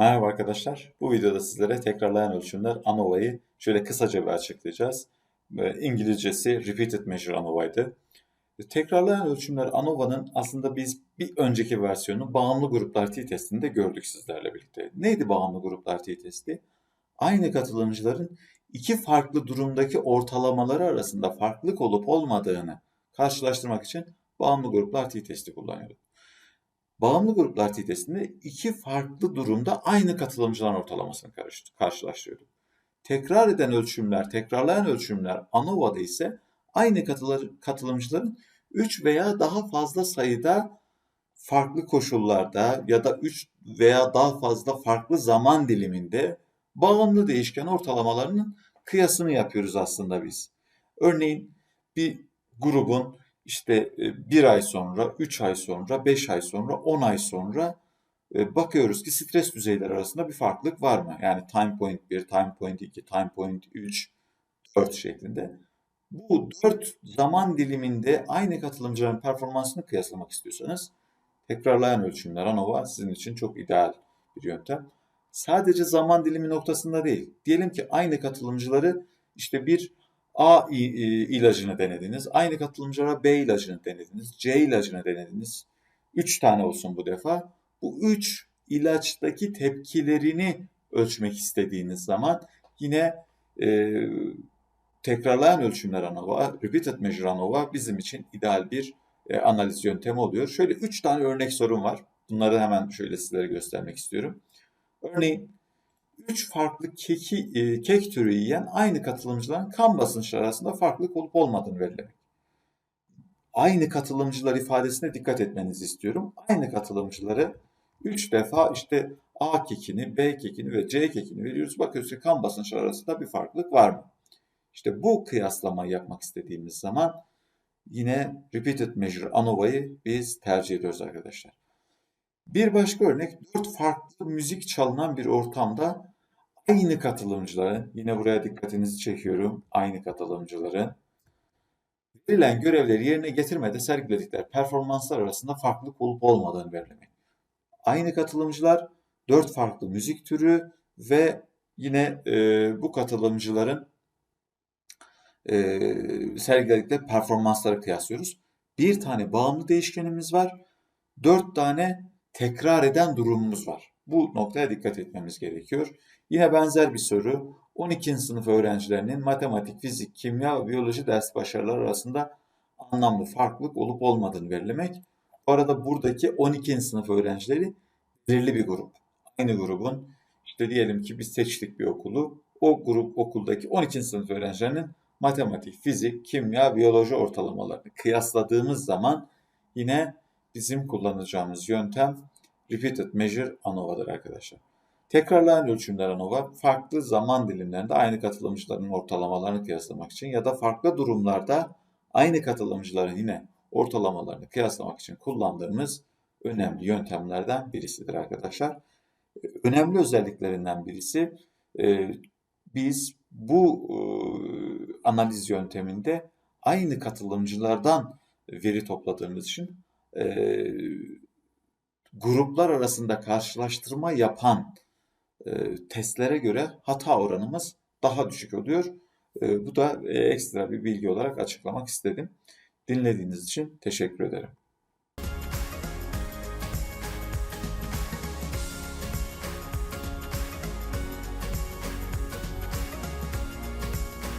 Merhaba arkadaşlar. Bu videoda sizlere tekrarlayan ölçümler ANOVA'yı şöyle kısaca bir açıklayacağız. İngilizcesi Repeated Measure ANOVA'ydı. Tekrarlayan ölçümler ANOVA'nın aslında biz bir önceki versiyonu bağımlı gruplar t-testinde gördük sizlerle birlikte. Neydi bağımlı gruplar t-testi? Aynı katılımcıların iki farklı durumdaki ortalamaları arasında farklılık olup olmadığını karşılaştırmak için bağımlı gruplar t-testi kullanıyorduk. Bağımlı gruplar testinde iki farklı durumda aynı katılımcıların ortalamasını karşılaştırıyorduk. Tekrar eden ölçümler, tekrarlayan ölçümler ANOVA'da ise aynı katılımcıların 3 veya daha fazla sayıda farklı koşullarda ya da 3 veya daha fazla farklı zaman diliminde bağımlı değişken ortalamalarının kıyasını yapıyoruz aslında biz. Örneğin bir grubun işte e, bir ay sonra, üç ay sonra, beş ay sonra, on ay sonra e, bakıyoruz ki stres düzeyleri arasında bir farklılık var mı? Yani time point 1, time point 2, time point 3, 4 şeklinde. Bu dört zaman diliminde aynı katılımcıların performansını kıyaslamak istiyorsanız tekrarlayan ölçümler ANOVA sizin için çok ideal bir yöntem. Sadece zaman dilimi noktasında değil. Diyelim ki aynı katılımcıları işte bir A ilacını denediniz. Aynı katılımcılara B ilacını denediniz. C ilacını denediniz. Üç tane olsun bu defa. Bu üç ilaçtaki tepkilerini ölçmek istediğiniz zaman yine e, tekrarlayan ölçümler ANOVA, repeated measure ANOVA bizim için ideal bir e, analiz yöntemi oluyor. Şöyle üç tane örnek sorun var. Bunları hemen şöyle sizlere göstermek istiyorum. Örneğin 3 farklı keki, e, kek türü yiyen aynı katılımcıların kan basınçları arasında farklılık olup olmadığını belirlemek. Aynı katılımcılar ifadesine dikkat etmenizi istiyorum. Aynı katılımcıları 3 defa işte A kekini, B kekini ve C kekini veriyoruz. Bakıyoruz ki kan basınçları arasında bir farklılık var mı? İşte bu kıyaslamayı yapmak istediğimiz zaman yine repeated measure ANOVA'yı biz tercih ediyoruz arkadaşlar. Bir başka örnek dört farklı müzik çalınan bir ortamda aynı katılımcıların, yine buraya dikkatinizi çekiyorum, aynı katılımcıların verilen görevleri yerine getirmede sergiledikleri performanslar arasında farklılık olup olmadığını belirlemek. Aynı katılımcılar dört farklı müzik türü ve yine e, bu katılımcıların e, sergiledikleri performansları kıyaslıyoruz. Bir tane bağımlı değişkenimiz var. Dört tane tekrar eden durumumuz var. Bu noktaya dikkat etmemiz gerekiyor. Yine benzer bir soru. 12. sınıf öğrencilerinin matematik, fizik, kimya ve biyoloji ders başarıları arasında anlamlı farklılık olup olmadığını belirlemek. Bu arada buradaki 12. sınıf öğrencileri belirli bir grup. Aynı grubun işte diyelim ki biz seçtik bir okulu. O grup okuldaki 12. sınıf öğrencilerinin matematik, fizik, kimya, biyoloji ortalamalarını kıyasladığımız zaman yine bizim kullanacağımız yöntem repeated measure ANOVA'dır arkadaşlar. Tekrarlayan ölçümler ANOVA farklı zaman dilimlerinde aynı katılımcıların ortalamalarını kıyaslamak için ya da farklı durumlarda aynı katılımcıların yine ortalamalarını kıyaslamak için kullandığımız önemli yöntemlerden birisidir arkadaşlar. Önemli özelliklerinden birisi e, biz bu e, analiz yönteminde aynı katılımcılardan veri topladığımız için e, gruplar arasında karşılaştırma yapan e, testlere göre hata oranımız daha düşük oluyor. E, bu da e, ekstra bir bilgi olarak açıklamak istedim. Dinlediğiniz için teşekkür ederim.